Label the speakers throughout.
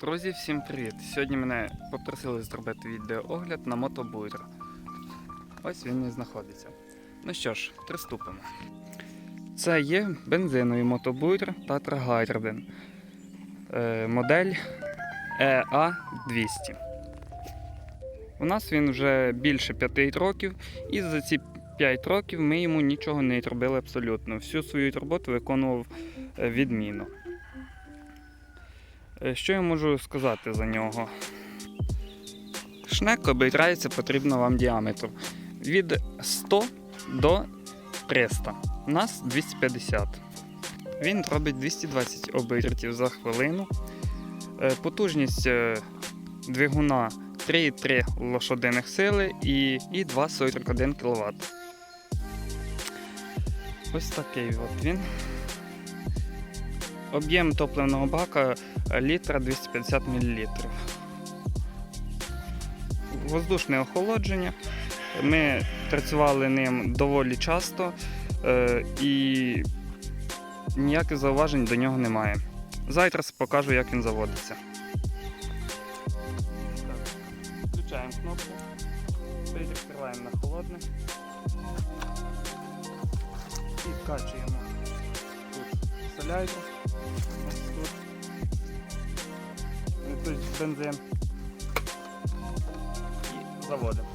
Speaker 1: Друзі, всім привіт! Сьогодні мене попросили зробити відеоогляд на мотобуйр. Ось він і знаходиться. Ну що ж, приступимо. Це є бензиновий мотобуйр Tatra Garden. Модель EA200. У нас він вже більше 5 років, і за ці 5 років ми йому нічого не робили абсолютно. Всю свою роботу виконував е, відмінно. Е, Що я можу сказати за нього? Шнек обирається потрібно вам діаметр від 100 до 300. У нас 250. Він робить 220 обертів за хвилину. Е, Потужність е, двигуна 3,3 лошадиних сили і, і 2,41 кВт. Ось такий от він. Об'єм топливного бака е, літра 250 мл. Воздушне охолодження. Ми працювали ним доволі часто е, і ніяких зауважень до нього немає. Зараз покажу, як він заводиться. Включаємо кнопку, відкриваємо на холодне і вкачуємо солярку. Ось тут. Ось Тут бензин. І заводимо.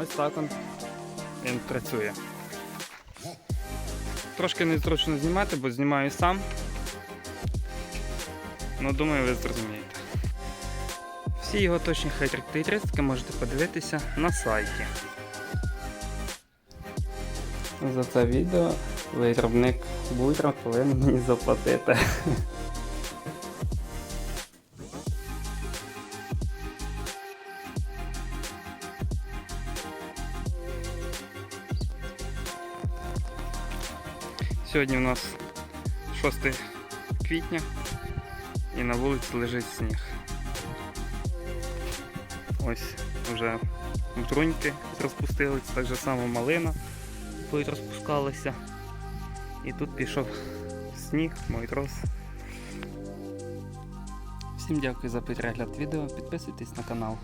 Speaker 1: Ось так він працює. Трошки незручно знімати, бо знімаю сам. Ну, думаю, ви зрозумієте. Всі його точні характеристики можете подивитися на сайті. За це відео виробник буйтра повинен мені заплатити. Сьогодні у нас 6 квітня і на вулиці лежить сніг. Ось вже бруньки розпустились, так же само малина тут розпускалася. І тут пішов сніг, мороз. Всім дякую за перегляд відео, підписуйтесь на канал.